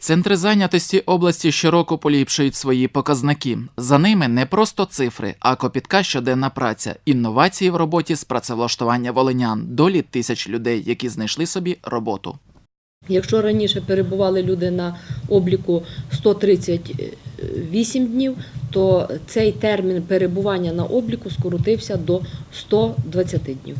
Центри зайнятості області щороку поліпшують свої показники. За ними не просто цифри, а копітка щоденна праця, інновації в роботі з працевлаштування волинян, долі тисяч людей, які знайшли собі роботу. Якщо раніше перебували люди на обліку 138 днів, то цей термін перебування на обліку скоротився до 120 днів.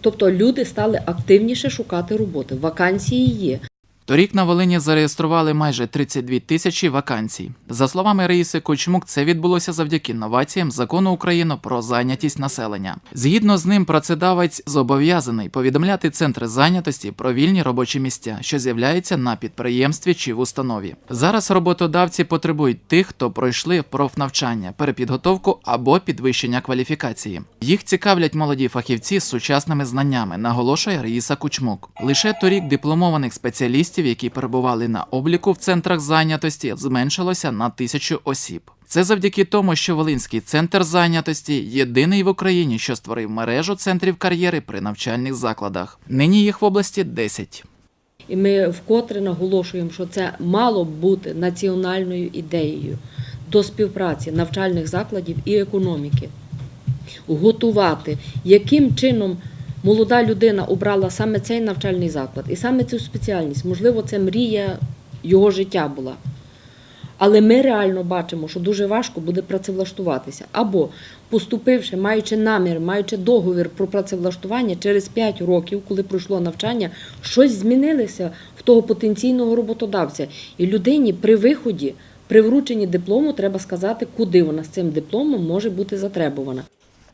Тобто люди стали активніше шукати роботи. Вакансії є. Торік на Волині зареєстрували майже 32 тисячі вакансій. За словами Раїси Кочмук, це відбулося завдяки новаціям закону України про зайнятість населення. Згідно з ним, працедавець зобов'язаний повідомляти центри зайнятості про вільні робочі місця, що з'являються на підприємстві чи в установі. Зараз роботодавці потребують тих, хто пройшли профнавчання, перепідготовку або підвищення кваліфікації. Їх цікавлять молоді фахівці з сучасними знаннями, наголошує Раїса Кучмук. Лише торік дипломованих спеціалістів, які перебували на обліку в центрах зайнятості, зменшилося на тисячу осіб. Це завдяки тому, що Волинський центр зайнятості єдиний в Україні, що створив мережу центрів кар'єри при навчальних закладах. Нині їх в області 10. І ми вкотре наголошуємо, що це мало б бути національною ідеєю до співпраці навчальних закладів і економіки. Готувати, яким чином молода людина обрала саме цей навчальний заклад і саме цю спеціальність. Можливо, це мрія його життя була. Але ми реально бачимо, що дуже важко буде працевлаштуватися. Або поступивши, маючи намір, маючи договір про працевлаштування, через 5 років, коли пройшло навчання, щось змінилося в того потенційного роботодавця. І людині при виході, при врученні диплому, треба сказати, куди вона з цим дипломом може бути затребувана.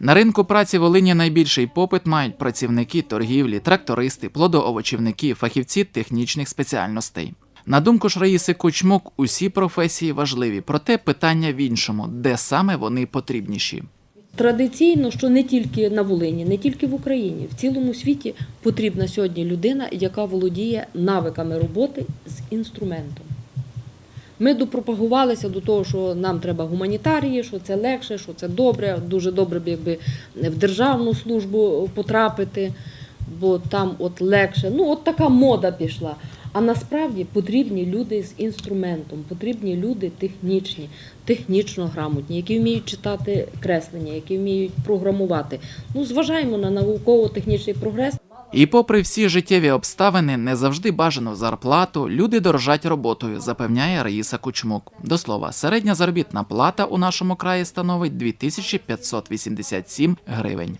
На ринку праці Волині найбільший попит мають працівники торгівлі, трактористи, плодоовочівники, фахівці технічних спеціальностей. На думку ж Раїси Кучмук, усі професії важливі, проте питання в іншому, де саме вони потрібніші. Традиційно, що не тільки на Волині, не тільки в Україні, в цілому світі потрібна сьогодні людина, яка володіє навиками роботи з інструментом. Ми допропагувалися до того, що нам треба гуманітарії, що це легше, що це добре. Дуже добре б якби в державну службу потрапити, бо там от легше. Ну, от така мода пішла. А насправді потрібні люди з інструментом, потрібні люди технічні, технічно грамотні, які вміють читати креслення, які вміють програмувати. Ну, зважаємо на науково-технічний прогрес. І попри всі життєві обставини, не завжди бажану зарплату, люди дорожать роботою, запевняє Раїса Кучмук. До слова, середня заробітна плата у нашому краї становить 2587 гривень.